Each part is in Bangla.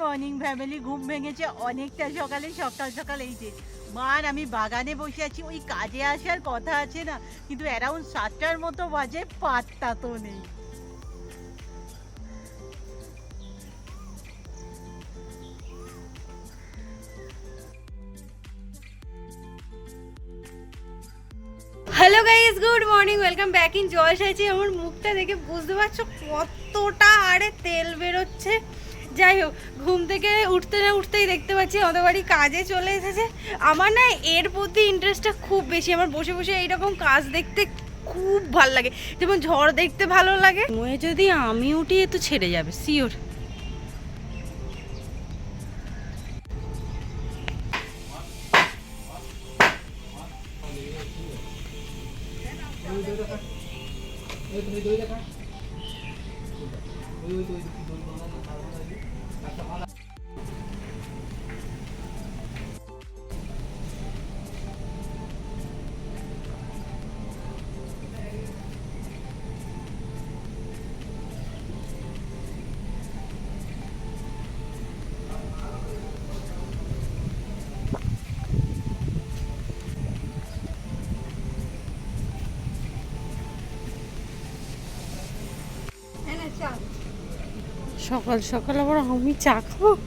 মর্নিং ফ্যামিলি ঘুম ভেঙেছে অনেকটা। সকালে সকাল সকাল এই যে, মার আমি বাগানে বসে আছি। ওই কাজে আসার কথা আছে না, কিন্তু অ্যারাউন্ড সাতটার মতো বাজে, পাত্তা তো নেই। Hello guys good morning welcome back in জয় সাইছি আমার মুখটা দেখে বুঝতে পারছ কতটা আরে তেল বেরোচ্ছে। যাই হোক, ঘুম থেকে উঠতে না উঠতেই দেখতে পাচ্ছি আমাদের বাড়ি কাজে চলে এসেছে। আমার না এর প্রতি ইন্টারেস্টটা খুব বেশি। আমার বসে বসে এইরকম কাজ দেখতে খুব ভালো লাগে। যেমন ঝড় দেখতে ভালো লাগে। ময়ে যদি আমি উঠি, এ তো ছেড়ে যাবে শিওর সকাল সকাল আবার আমি চা খাব?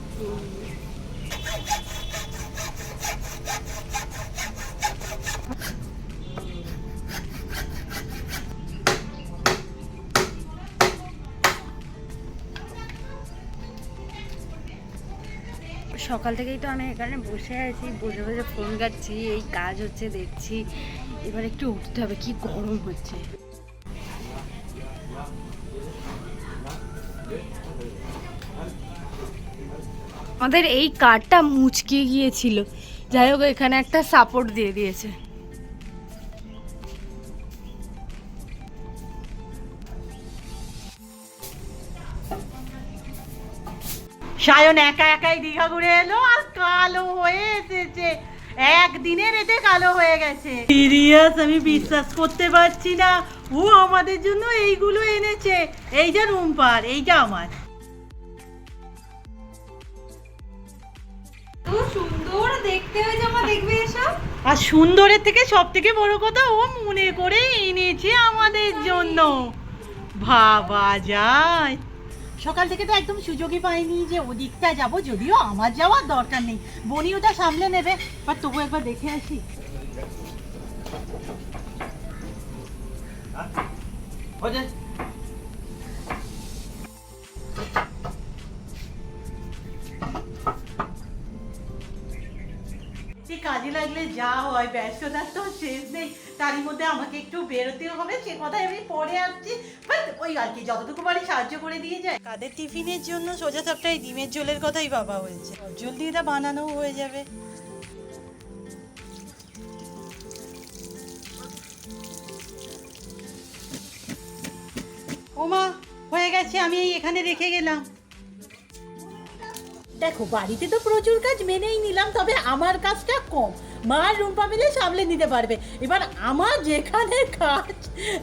সকাল থেকেই তো আমি এখানে বসে আছি, বসে বসে ফোন ঘাটছি, এই কাজ হচ্ছে, দেখছি, এবার একটু উঠতে হবে, কি গরম হচ্ছে। আমাদের এই কারটা মুচকে গিয়েছিল। যাই হোক এখানে একটা সাপোর্ট দিয়ে দিয়েছে। সায়ন একা একাই দীঘা ঘুরে এলো আর কালো হয়ে এসেছে। একদিনের এতে কালো হয়ে গেছে। সিরিয়াস আমি বিশ্বাস করতে পারছি না। ও আমাদের জন্য এইগুলো এনেছে। এই যে রুমপার এইটা আমার। সুন্দর দেখতে হয়েছে আমার দেখবে এসব। আর সুন্দরের থেকে সব থেকে বড় কথা ও মনে করে এনেছে আমাদের জন্য। ভাবা যায়। সকাল থেকে তো একদম সুযোগই পাইনি যে ওদিকটা যাব যদিও আমার যাওয়ার দরকার নেই। বনি ওটা সামলে নেবে বাট তবু একবার দেখে আসি। এই কাজে লাগলে যা হয় ব্যস্ততার তো শেষ নেই। তারই মধ্যে আমাকে একটু বেরোতে হবে, সে কথাই আমি পরে আসছি। ওই আর কি, যতটুকু পারি সাহায্য করে দিয়ে যায় কাদের টিফিনের জন্য সোজা সাপটায় ডিমের ঝোলের কথাই ভাবা হয়েছে জলদি এটা বানানো হয়ে যাবে। ওমা, হয়ে গেছে, আমি এখানে রেখে গেলাম। দেখো, বাড়িতে তো প্রচুর কাজ মেনেই নিলাম, তবে আমার কাজটা কম। মা রুম রুম্পা মিলে সামলে নিতে পারবে। এবার আমার যেখানে কাজ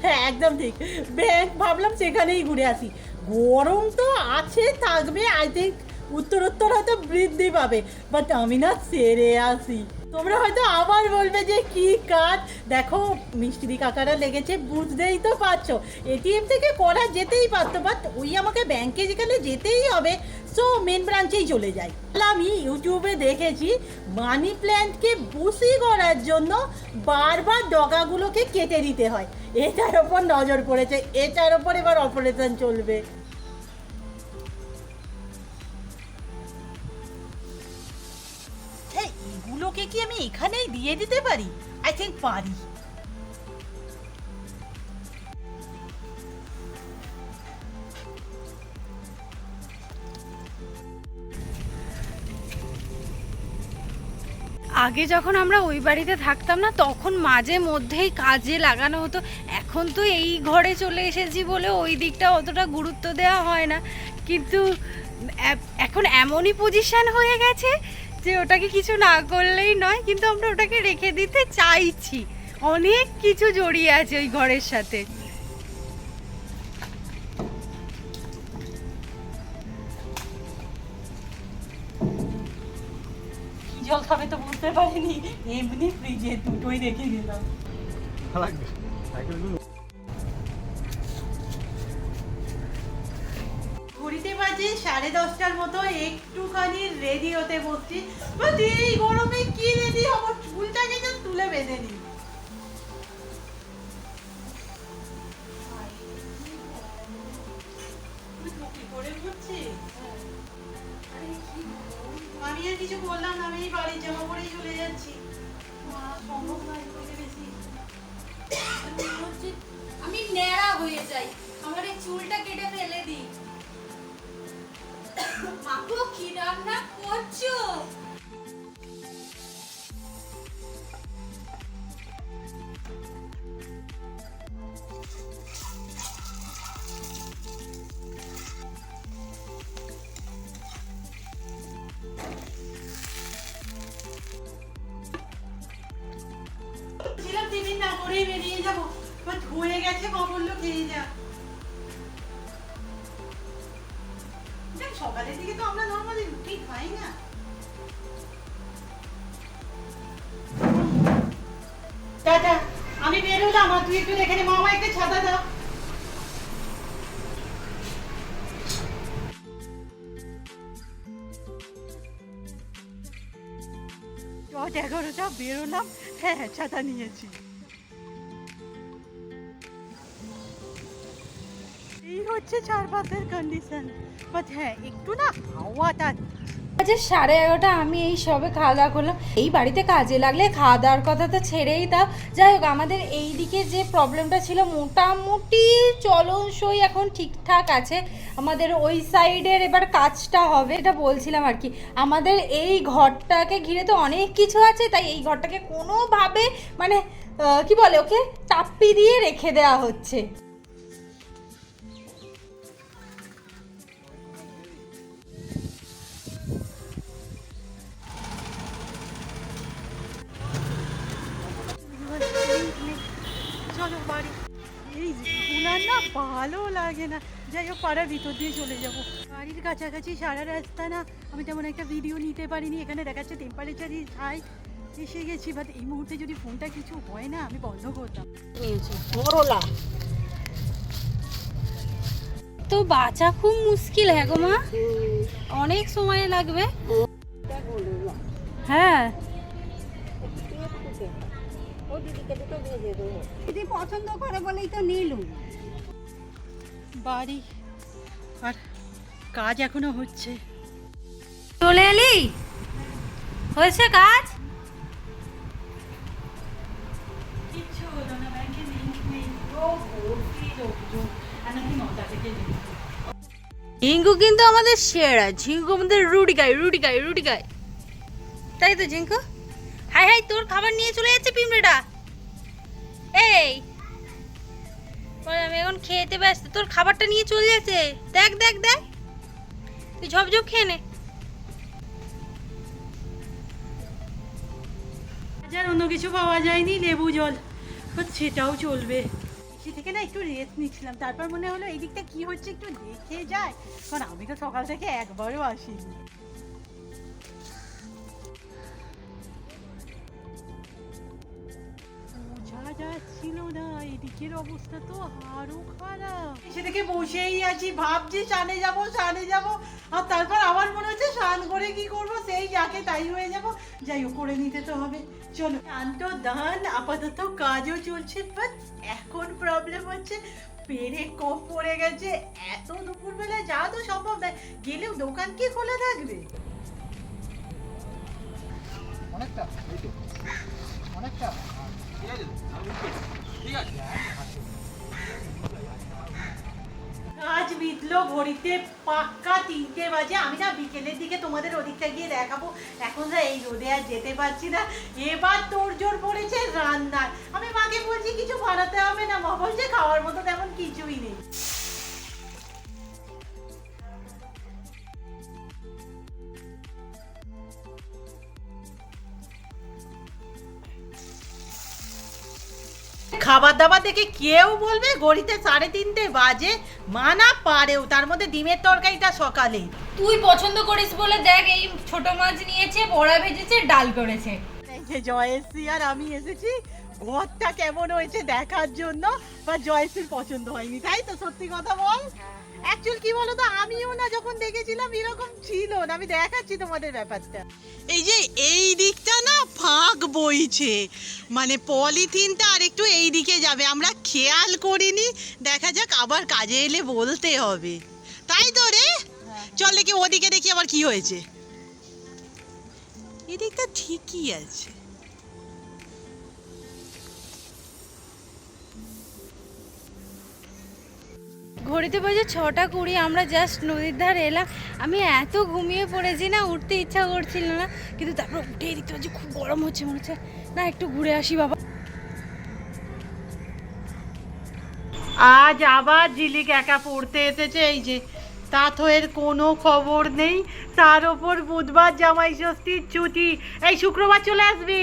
হ্যাঁ একদম ঠিক। ব্যাংক ভাবলাম সেখানেই ঘুরে আসি। গরম তো আছে, থাকবে আই থিঙ্ক উত্তরোত্তর হয়তো বৃদ্ধি পাবে বাট আমি না সেরে আসি। তোমরা হয়তো আবার বলবে যে কি কাজ? দেখো, মিস্ত্রি কাকারা লেগেছে, বুঝতেই তো পারছ। এটিএম থেকে করা যেতেই পারতো বাট ওই আমাকে ব্যাংকে যেখানে যেতেই হবে সো মেন ব্রাঞ্চেই চলে যাই আমি ইউটিউবে দেখেছি মানি প্ল্যান্টকে বুসি করার জন্য বারবার ডগাগুলোকে কেটে দিতে হয়। এটার ওপর নজর পড়েছে, এটার ওপর এবার অপারেশন চলবে। এগুলোকে কি আমি এখানেই দিয়ে দিতে পারি? আই থিঙ্ক পারি। আগে যখন আমরা ওই বাড়িতে থাকতাম না, তখন মাঝে মধ্যেই কাজে লাগানো হতো। এখন তো এই ঘরে চলে এসেছি বলে ওই দিকটা অতটা গুরুত্ব দেওয়া হয় না। কিন্তু এখন এমনই পজিশন হয়ে গেছে যে ওটাকে কিছু না করলেই নয় কিন্তু আমরা ওটাকে রেখে দিতে চাইছি। অনেক কিছু জড়িয়ে আছে ওই ঘরের সাথে। জল খাবে তো বুঝতে পারিনি। এমনি ফ্রিজে দুটোই রেখে দিলাম। বাজে, সাড়ে দশটার মতো একটুখানি রেডি হতে বসছি। বাট এই গরমে কি রেডি হব? চুলটাকে তো তুলে বেঁধে নিই? আমি আর কিছু বললাম না, আমি বাড়ির চলে যাচ্ছি। আমি ন্যাড়া হয়ে যাই। আমার এই চুলটা কেটে বেরোলাম তুই একটু দেখে নে মামা একটু ছাতা দাও। এগারোটা বেরোলাম। হ্যাঁ হ্যাঁ ছাতা নিয়েছি। হচ্ছে চারপাশের কন্ডিশন বাট হ্যাঁ একটু না হাওয়াটা আজ সাড়ে এগারোটা আমি এই সবে খাওয়া দাওয়া করলাম। এই বাড়িতে কাজে লাগলে খাওয়া দাওয়ার কথা তো ছেড়েই দাও। যাই হোক, আমাদের এই দিকে যে প্রবলেমটা ছিল, মোটামুটি চলনসই এখন ঠিকঠাক আছে। আমাদের ওই সাইডের এবার কাজটা হবে, এটা বলছিলাম আর কি। আমাদের এই ঘরটাকে ঘিরে তো অনেক কিছু আছে, তাই এই ঘরটাকে কোনোভাবে মানে কি বলে ওকে? টাপ্পি দিয়ে রেখে দেওয়া হচ্ছে। ভালো লাগে না। যাই হোক পাড়ার ভিতর দিয়ে চলে যাব। বাড়ির কাছাকাছি সারা রাস্তা না আমি তেমন একটা ভিডিও নিতে পারিনি। এখানে দেখাচ্ছে টেম্পারেচারই হাই এসে গেছি বাট এই মুহূর্তে যদি ফোনটা কিছু হয় না আমি বন্ধ করতাম। তো বাঁচা খুব মুশকিল হ্যাঁ গো মা? অনেক সময় লাগবে। হ্যাঁ। দিদি পছন্দ করে বলেই তো নিলুম। বাড়ি। আর কাজ এখনও হচ্ছে। চলে এলি? হয়েছে কাজ? কিচ্ছু হলো না ব্যাংকে লিঙ্ক নেই। ও ভর্তি লোকজন। আর নাকি নটা থেকে ঝিঙ্কু কিন্তু আমাদের সেরা। ঝিঙ্কু আমাদের রুটি খায় রুটি খায় রুটি খায়। তাই তো ঝিঙ্কু? হাই হাই তোর খাবার নিয়ে চলে যাচ্ছে পিমড়েটা এই বল, আমি এখন খেতে ব্যস্ত। তোর খাবারটা নিয়ে চলে যাচ্ছে। দেখ দেখ দেখ। তুই ঝপঝপ খেয়ে নে। বাজার অন্য কিছু পাওয়া যায়নি লেবু জল। সেটাও চলবে। সে থেকে না একটু রেস্ট নিচ্ছিলাম। তারপর মনে হলো এই দিকটা কি হচ্ছে একটু দেখে যায় কারণ আমি তো সকাল থেকে একবারও আসিনি। এদিকের অবস্থা তো আরও খারাপ। এসে থেকে বসেই আছি ভাবছি সানে যাব সানে যাব। আর তারপর আমার মনে হচ্ছে স্নান করে কি করব সেই যাকে তাই হয়ে যাব। যাই হোক করে নিতে তো হবে। চলো। স্নান তো দান আপাতত কাজও চলছে বাট এখন প্রবলেম হচ্ছে পেরে কপ পড়ে গেছে। এত দুপুরবেলা যাওয়া তো সম্ভব নয়। গেলেও দোকান কি খোলা থাকবে? অনেকটা অনেকটা? ঠিক আছে? কাজ বিতলো ঘড়িতে পাক্কা তিনটে বাজে। আমি না বিকেলের দিকে তোমাদের ওদিকটা গিয়ে দেখাবো। এখন যা এই রোদে আর যেতে পারছি না। এবার তোর জোর পড়েছে রান্নার। আমি মাকে বলছি, কিছু বানাতে হবে না। মা বলছে খাওয়ার মতো তেমন কিছুই নেই। খাবার দাবার দেখে কেউ বলবে গড়িতে সাড়ে তিনটে বাজে। মা না পারেও তার মধ্যে ডিমের তরকারিটা সকালে তুই পছন্দ করিস বলে দেখ এই ছোট মাছ নিয়েছে বড়া ভেজেছে ডাল করেছে। জয়শ্রী আর আমি এসেছি। ঘরটা কেমন হয়েছে দেখার জন্য? বা জয়শ্রীর পছন্দ হয়নি তাই তো? সত্যি কথা বল। অ্যাকচুয়াল কি বলো তো আমিও না যখন দেখেছিলাম এরকম ছিল না। আমি দেখাচ্ছি তোমাদের ব্যাপারটা। এই যে এই দিকটা না ফাঁক বইছে। মানে পলিথিনটা আর একটু এই দিকে যাবে। আমরা খেয়াল করিনি। দেখা যাক আবার কাজে এলে বলতে হবে। তাই তো রে? চল দেখি ওদিকে দেখি আবার কি হয়েছে। এদিকটা ঠিকই আছে। ঘড়িতে বাজে ছটা কুড়ি, আমরা জাস্ট নদীর ধারে এলাম। আমি এত ঘুমিয়ে পড়েছি না, উঠতে ইচ্ছা করছিল না, কিন্তু তারপর উঠে দেখতে পাচ্ছি খুব গরম হচ্ছে মনে হচ্ছে। না, একটু ঘুরে আসি বাবা। আজ আবার ঝিলিক একা পড়তে এসেছে, এই যে তাথয়ের কোনো খবর নেই। তার ওপর বুধবার জামাই ষষ্ঠীর ছুটি। এই শুক্রবার চলে আসবি।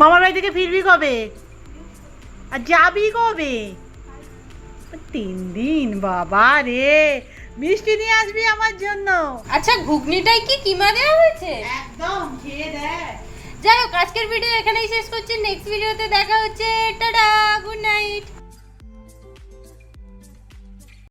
মামার বাড়ি থেকে ফিরবি কবে? আর যাবি কবে? তিন দিন বাবা রে। মিষ্টি নিয়ে আসবি আমার জন্য। আচ্ছা ঘুগনিটাই কি কিমা দেওয়া হয়েছে? একদম খেয়ে দেখ। যাই হোক আজকের ভিডিও এখানেই শেষ করছি। নেক্সট ভিডিওতে দেখা হচ্ছে। Tata good night